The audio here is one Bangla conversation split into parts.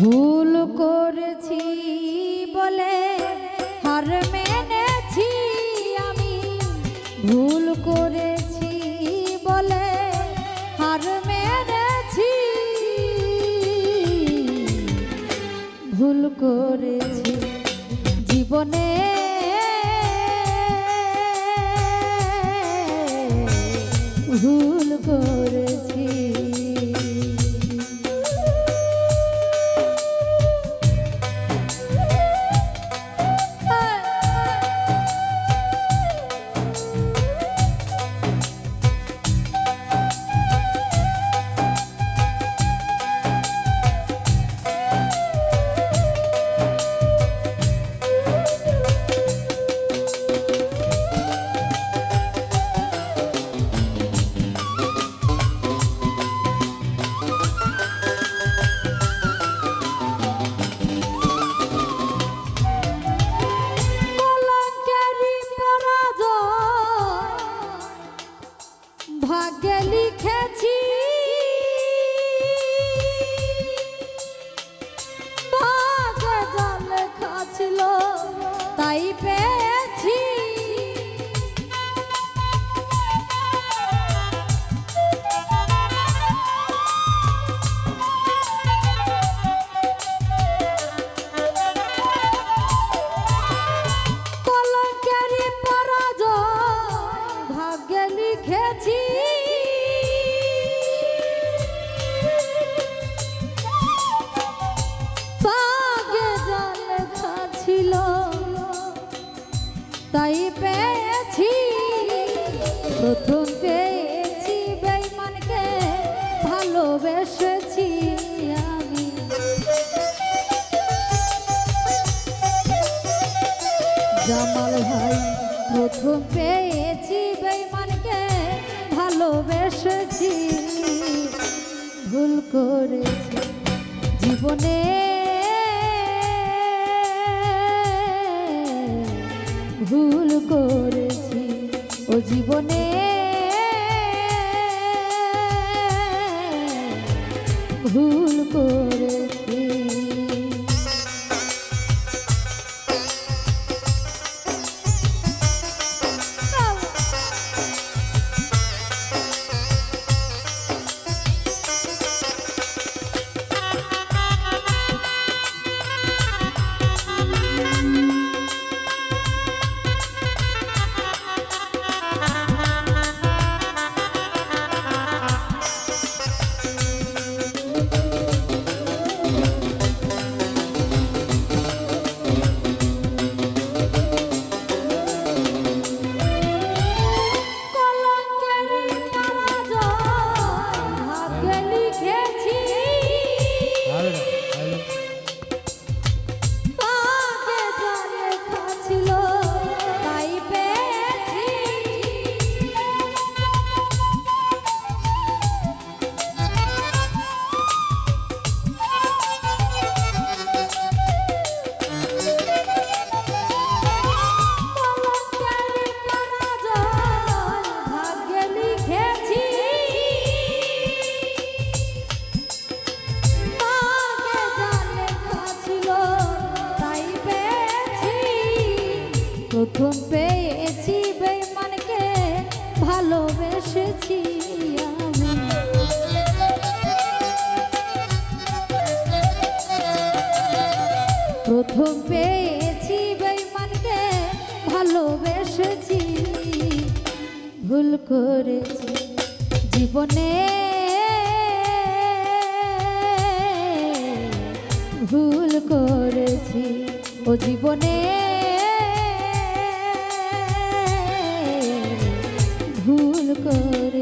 ভুল করেছি বলে হার মেনেছি আমি। ভুল করেছি বলে হার মেনেছি। ভুল করেছি জীবনে। ভুল করেছি পেয়েছি, প্রথম পেয়েছি বেইমানকে ভালোবেসেছি আমি। জামাল ভাই, প্রথম পেয়েছি বেইমানকে ভালোবেসেছি। ভুল করেছি জীবনে। ভুল করেছি ও জীবনে ভুল করেছি প্রথম পেয়েছি বেইমানকে, ভালোবেসেছি প্রথম পেয়েছি বেইমানকে, ভালোবেসেছি। ভুল করেছি জীবনে। ভুল করেছি ও জীবনে। ভুল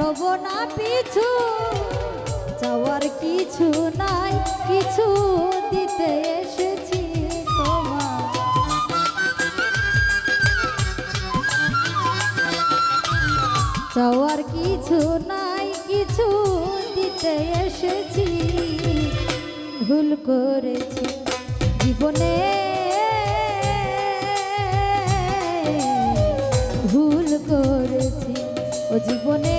রব না পিছু। চাওয়ার কিছু নাই, কিছু দিতে এসেছি তোমার চাওয়ার কিছু নাই, কিছু দিতে এসেছি। ভুল করেছি জীবনে। ভুল করেছি ও জীবনে।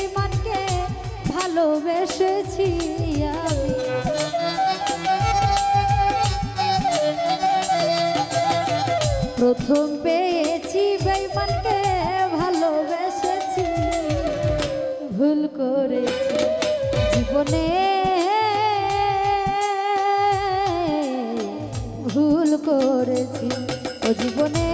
ভালোবেসেছি আমি। প্রথম পেয়েছি বেইমানকে ভালোবেসেছি। ভুল করেছি জীবনে। ভুল করেছি ও জীবনে।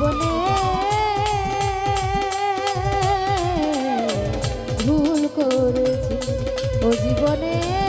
ও জীবনে ভুল করেছি ও জীবনে।